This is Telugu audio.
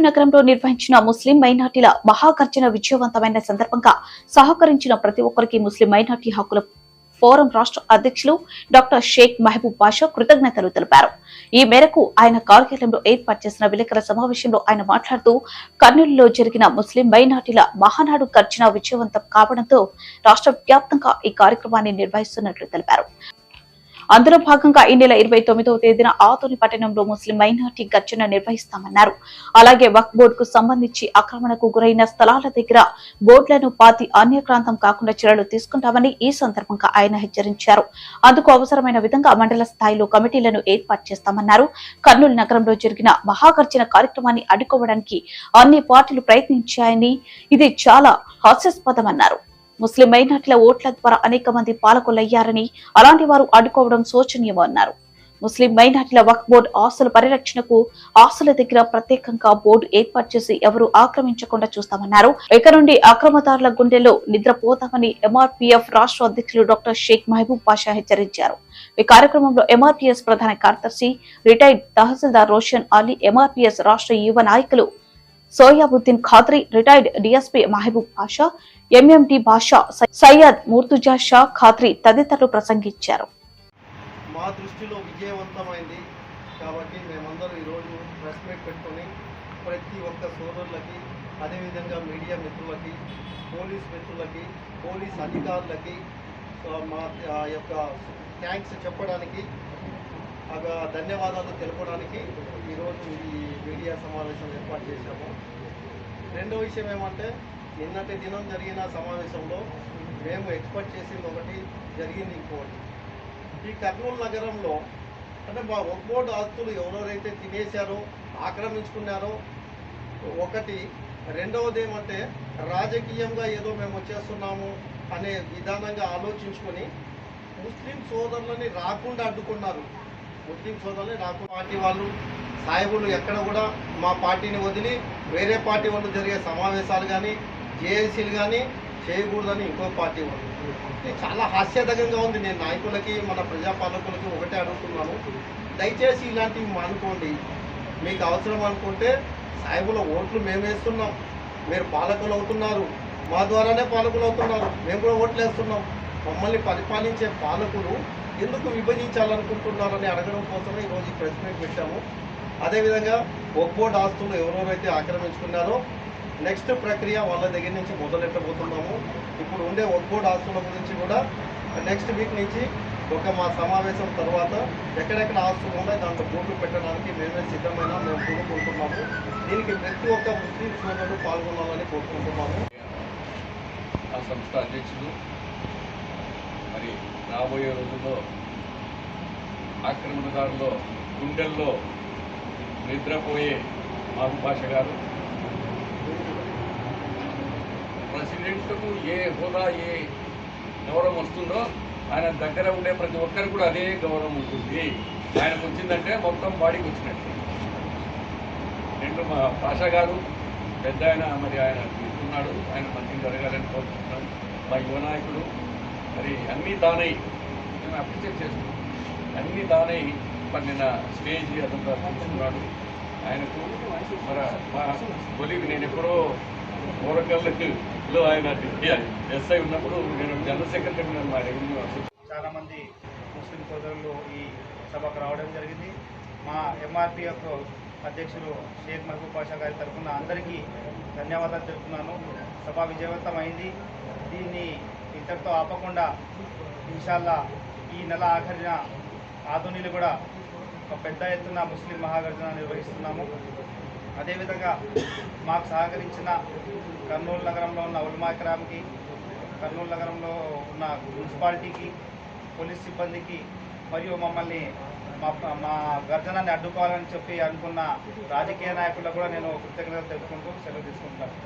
కర్నూలు నగరంలో నిర్వహించిన ముస్లిం మైనార్టీల మహాగర్జన విజయవంతమైన సందర్భంగా సహకరించిన ప్రతి ఒక్కరికి ముస్లిం మైనార్టీ హక్కుల ఫోరం రాష్ట్ర అధ్యక్షులు డాక్టర్ షేక్ మహబూబ్ బాషా కృతజ్ఞతలు తెలిపారు. ఈ మేరకు ఆయన కార్యాలయంలో ఏర్పాటు చేసిన విలేకరుల సమావేశంలో ఆయన మాట్లాడుతూ కర్నూలులో జరిగిన ముస్లిం మైనార్టీల మహానాడు గర్జన విజయవంతం కావడంతో రాష్ట్ర వ్యాప్తంగా ఈ కార్యక్రమాన్ని నిర్వహిస్తున్నట్లు తెలిపారు. అందులో భాగంగా ఈ నెల ఇరవై తొమ్మిదవ తేదీన ఆతోని పట్టణంలో ముస్లిం మైనార్టీ గర్జన నిర్వహిస్తామన్నారు. అలాగే వక్ బోర్డుకు సంబంధించి ఆక్రమణకు గురైన స్థలాల దగ్గర బోర్డులను పాతి అన్యక్రాంతం కాకుండా చర్యలు తీసుకుంటామని ఈ సందర్భంగా ఆయన హెచ్చరించారు. అందుకు అవసరమైన విధంగా మండల స్థాయిలో కమిటీలను ఏర్పాటు చేస్తామన్నారు. కర్నూలు నగరంలో జరిగిన మహాగర్జన కార్యక్రమాన్ని అడ్డుకోవడానికి అన్ని పార్టీలు ప్రయత్నించాయని ఇది చాలా హాస్యాస్పదమన్నారు. ముస్లిం మైనార్టీల ఓట్ల ద్వారా అనేక మంది పాలకులయ్యారని అలాంటి వారు అడ్డుకోవడం శోచనీయమన్నారు ముస్లిం మైనార్టీల వక్ బోర్డు ఆస్తుల పరిరక్షణకు ఆస్తుల దగ్గర ప్రత్యేకంగా బోర్డు ఏర్పాటు చేసి ఎవరు ఆక్రమించకుండా చూస్తామన్నారు. ఇక నుండి అక్రమదారుల గుండెల్లో నిద్రపోతామని ఎంఆర్పీఎఫ్ రాష్ట్ర అధ్యక్షులు డాక్టర్ షేక్ మహబూబ్ పాషా హెచ్చరించారు. ఈ కార్యక్రమంలో ఎంఆర్పీఎస్ ప్రధాన కార్యదర్శి రిటైర్డ్ తహసీల్దార్ రోషన్ అలీ ఎంఆర్పీఎస్ రాష్ట్ర యువ నాయకులు సోయాబుద్దీన్ ఖాద్రీ రిటైర్డ్ డిఎస్పీ మహబూబ్ పాషా ఎంఎండి బాషా సయ్యద్ ముర్తుజా షా ఖాద్రీ తదితరులు ప్రసంగించారు. మా దృష్టిలో విజయవంతమైంది కాబట్టి మేమందరం ఈరోజు ప్రెస్ మీట్ పెట్టుకొని ప్రతి ఒక్క సోదరులకి అదేవిధంగా మీడియా మిత్రులకి పోలీస్ మిత్రులకి పోలీస్ అధికారులకి మా యొక్క థ్యాంక్స్ చెప్పడానికి ధన్యవాదాలు తెలపడానికి ఈరోజు ఈ మీడియా సమావేశం ఏర్పాటు చేశాము. రెండో విషయం ఏమంటే నిన్నటి దినం జరిగిన సమావేశంలో మేము ఎక్స్పెక్ట్ చేసింది ఒకటి జరిగింది ఇంకోటి. ఈ కర్నూలు నగరంలో అంటే మా ఒక్కోటి ఆస్తులు ఎవరెవరైతే తినేశారో ఆక్రమించుకున్నారో ఒకటి రెండవది ఏమంటే రాజకీయంగా ఏదో మేము వచ్చేస్తున్నాము అనే విధానంగా ఆలోచించుకొని ముస్లిం సోదరులని రాకుండా అడ్డుకున్నారు. ముస్లిం సోదరులని రాకుండా పార్టీ వాళ్ళు సాయిబులు ఎక్కడ కూడా మా పార్టీని వదిలి వేరే పార్టీ వాళ్ళు జరిగే సమావేశాలు కానీ జేఏసీలు కానీ చేయకూడదని ఇంకో పార్టీ వాళ్ళు. చాలా హాస్యదకంగా ఉంది. నేను నాయకులకి మన ప్రజాపాలకులకి ఒకటే అడుగుతున్నాను. దయచేసి ఇలాంటివి మానుకోండి మీకు అవసరం అనుకుంటే సాయిబుల ఓట్లు మేము వేస్తున్నాం. మీరు పాలకులు అవుతున్నారు. మా ద్వారానే పాలకులు అవుతున్నారు. మేము కూడా ఓట్లు వేస్తున్నాం. మమ్మల్ని పరిపాలించే పాలకులు ఎందుకు విభజించాలనుకుంటున్నారని అడగడం కోసమే ఈరోజు ఈ ప్రెస్ మీట్ పెట్టాము. అదేవిధంగా ఒక్కోటి ఆస్తులు ఎవరెవరైతే ఆక్రమించుకున్నారో నెక్స్ట్ ప్రక్రియ వాళ్ళ దగ్గర నుంచి మొదలెట్టబోతున్నాము. ఇప్పుడు ఉండే ఒక్కోటి ఆస్తుల గురించి కూడా నెక్స్ట్ వీక్ నుంచి ఒక మా సమావేశం తర్వాత ఎక్కడెక్కడ ఆస్తులు ఉన్నాయి దాంట్లో బోర్డు పెట్టడానికి మేమే సిద్ధమైన మేము కోరుకుంటున్నాము. దీనికి ప్రతి ఒక్క ముస్లిం సోదరులు పాల్గొనాలని కోరుకుంటున్నాము. ఆ సంస్థ అధ్యక్షుడు మరి రాబోయే రోజుల్లో ఆక్రమణదారుల్లో గుండెల్లో నిద్రపోయే మాకు భాష గారు. ప్రెసిడెంట్కు ఏ హోదా ఏ గౌరవం వస్తుందో ఆయన దగ్గర ఉండే ప్రతి ఒక్కరికి కూడా అదే గౌరవం ఉంటుంది. ఆయనకు వచ్చిందంటే మొత్తం బాడీకి వచ్చినట్టు. రెండు మా భాష గారు పెద్ద ఆయన మరి ఆయన తీసుకున్నాడు. ఆయన మంచి జరగాలని కోరుకుంటున్నాను. మా యువ నాయకుడు మరి అన్నీ దానై మేము అప్రిషియేట్ చేస్తున్నాం అన్నీ దానై మరి నిన్న స్టేజ్ అదంతా తీసుకున్నాడు ఆయనకు మరి మా నేను ఎప్పుడో ఓరకల్లో ఆయన ఎస్ఐ ఉన్నప్పుడు నేను జనరల్ సెక్రటరీ మా రెవెన్యూ అసోసియేషన్ చాలా మంది ముస్లిం సోదరులు ఈ సభకు రావడం జరిగింది. మా ఎంఆర్పిఎఫ్ అధ్యక్షులు షేక్ మహబూబ్ పాషా గారి తరఫున అందరికీ ధన్యవాదాలు తెలుపుతున్నాను. సభ విజయవంతమైంది దీన్ని ఇంతటితో ఆపకుండా ఇన్షాల్లా ఈ నెల ఆఖరిన ఆధునిలు కూడా ఒక పెద్ద ఎత్తున ముస్లిం మహాగర్జన నిర్వహిస్తున్నాము. అదేవిధంగా మాకు సహకరించిన కర్నూలు నగరంలో ఉన్న ఉల్మాక్రామ్కి కర్నూలు నగరంలో ఉన్న మున్సిపాలిటీకి పోలీస్ సిబ్బందికి మరియు మమ్మల్ని మా మా గర్జనాన్ని అడ్డుకోవాలని చెప్పి అనుకున్న రాజకీయ నాయకులకు కూడా నేను కృతజ్ఞతలు తెలుపుకుంటూ సెలవు తీసుకుంటాను